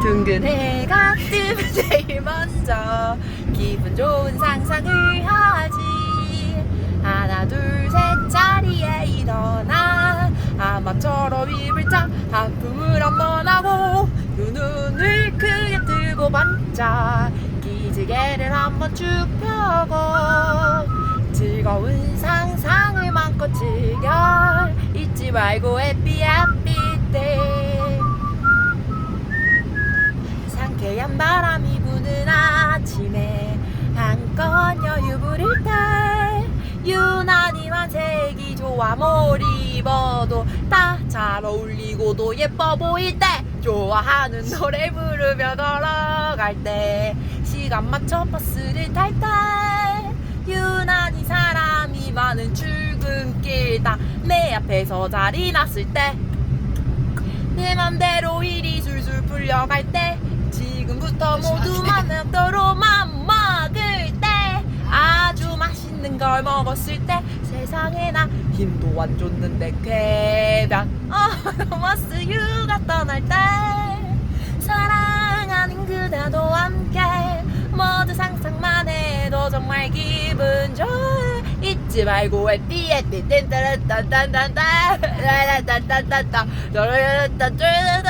둥근 해가 뜨면 제일 먼저 기분 좋은 상상을 하지. 하나 둘 셋 자리에 일어나. 아마처럼 입을 쫙 하품을 한번 하고 두 눈을 크게 뜨고 반짝 기지개를 한번 쭉 펴고 즐거운 상상을 마음껏 즐겨. 잊지 말고 해피 해피 상쾌한 바람이 부는 아침에 한껏 여유 부릴 때 유난히만 색이 좋아 뭘 입어도 다 잘 어울리고도 예뻐 보일 때 좋아하는 노래 부르며 걸어갈 때 시간 맞춰 버스를 탈 때 유난히 사람이 많은 출근길 다 내 앞에서 자리 났을 때 내 맘대로 일이 술술 풀려갈 때 지금부터 모두 만나도록 맘 먹을 때 아주 맛있는 걸 먹었을 때 세상에 나 힘도 안 줬는데 쾌변 어 버스 휴가 떠날 때 사랑하는 그대도 함께 모두 상상만 해도 정말 기분 좋아 잊지 말고 해피 해피 딴딴딴딴딴딴 따라따따따따 따라따따따따따